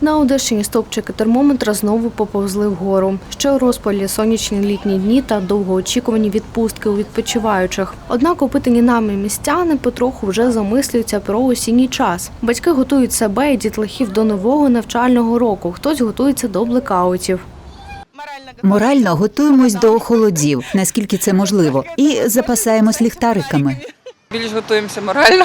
На Одещині стовпчики термометра знову поповзли вгору. Ще у розпалі сонячні літні дні та довгоочікувані відпустки у відпочиваючих. Однак опитані нами містяни потроху вже замислюються про осінній час. Батьки готують себе і дітлахів до нового навчального року. Хтось готується до блекаутів. Морально готуємось до холодів, наскільки це можливо, і запасаємось ліхтариками. Більш готуємося морально.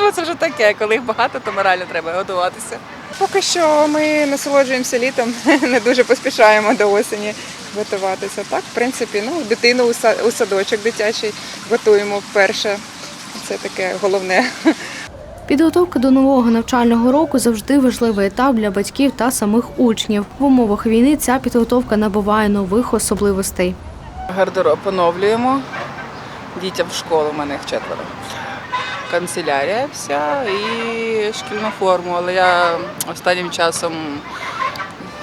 Фінансово це вже таке, коли їх багато, то морально треба готуватися. Поки що ми насолоджуємося літом, не дуже поспішаємо до осені готуватися. Так, в принципі, ну, дитину у садочок дитячий готуємо вперше. Це таке головне. Підготовка до нового навчального року завжди важливий етап для батьків та самих учнів. В умовах війни ця підготовка набуває нових особливостей. Гардероб поновлюємо. Дітям в школу, у мене їх четверо. Канцелярія вся і шкільну форму. Але я останнім часом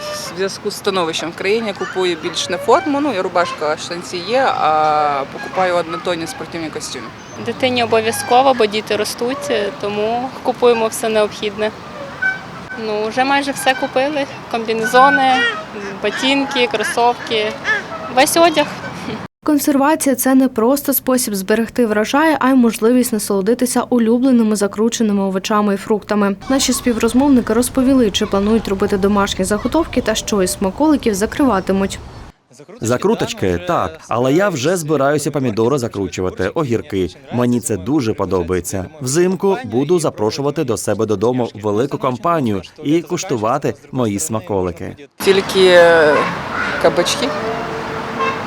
в зв'язку з становищем в країні купую більш не форму, ну і рубашка штанці є, а покупаю однотонні спортивні костюми. Дитині обов'язково, бо діти ростуть, тому купуємо все необхідне. Ну, вже майже все купили: комбінезони, ботинки, кросовки, весь одяг. Консервація це не просто спосіб зберегти врожай, а й можливість насолодитися улюбленими закрученими овочами і фруктами. Наші співрозмовники розповіли, чи планують робити домашні заготовки та що із смаколиків закриватимуть. Закруточки так, але я вже збираюся помідори закручувати, огірки. Мені це дуже подобається. Взимку буду запрошувати до себе додому велику компанію і куштувати мої смаколики. Тільки е, кабачки.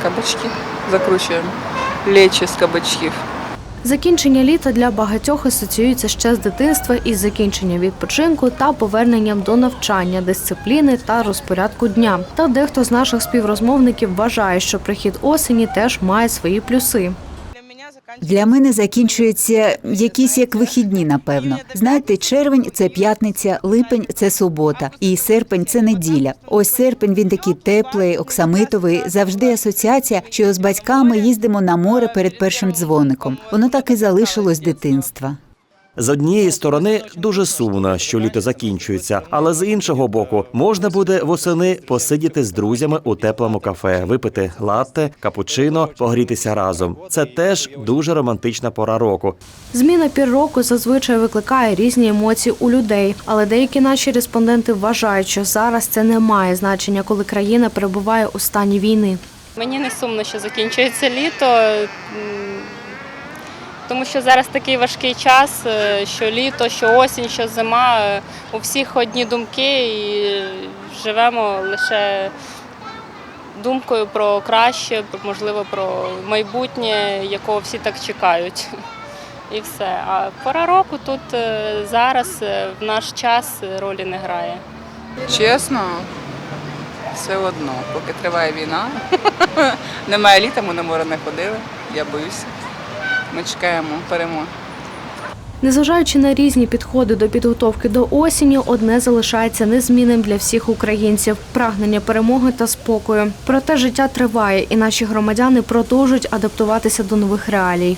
Кабачки закручуємо. Лечі з кабачків. Закінчення літа для багатьох асоціюється ще з дитинства із закінченням відпочинку та поверненням до навчання, дисципліни та розпорядку дня. Та дехто з наших співрозмовників вважає, що прихід осені теж має свої плюси. Для мене закінчуються якісь як вихідні, напевно. Знаєте, червень це п'ятниця, липень це субота, і серпень це неділя. Ось серпень він такий теплий, оксамитовий. Завжди асоціація, що з батьками їздимо на море перед першим дзвоником. Воно так і залишилось дитинства. З однієї сторони дуже сумно, що літо закінчується, але з іншого боку, можна буде восени посидіти з друзями у теплому кафе, випити латте, капучино, погрітися разом. Це теж дуже романтична пора року. Зміна пір року зазвичай викликає різні емоції у людей, але деякі наші респонденти вважають, що зараз це не має значення, коли країна перебуває у стані війни. Мені не сумно, що закінчується літо, тому що зараз такий важкий час, е, що літо, що осінь, що зима. е, У всіх одні думки і живемо лише думкою про краще, можливо, про майбутнє, якого всі так чекають. І все. А пора року тут е, зараз в наш час ролі не грає. Чесно, все одно, поки триває війна. Немає літа, ми на море не ходили. Я боюся. Ми чекаємо перемоги. Незважаючи на різні підходи до підготовки до осені, одне залишається незмінним для всіх українців прагнення перемоги та спокою. Проте життя триває, і наші громадяни продовжують адаптуватися до нових реалій.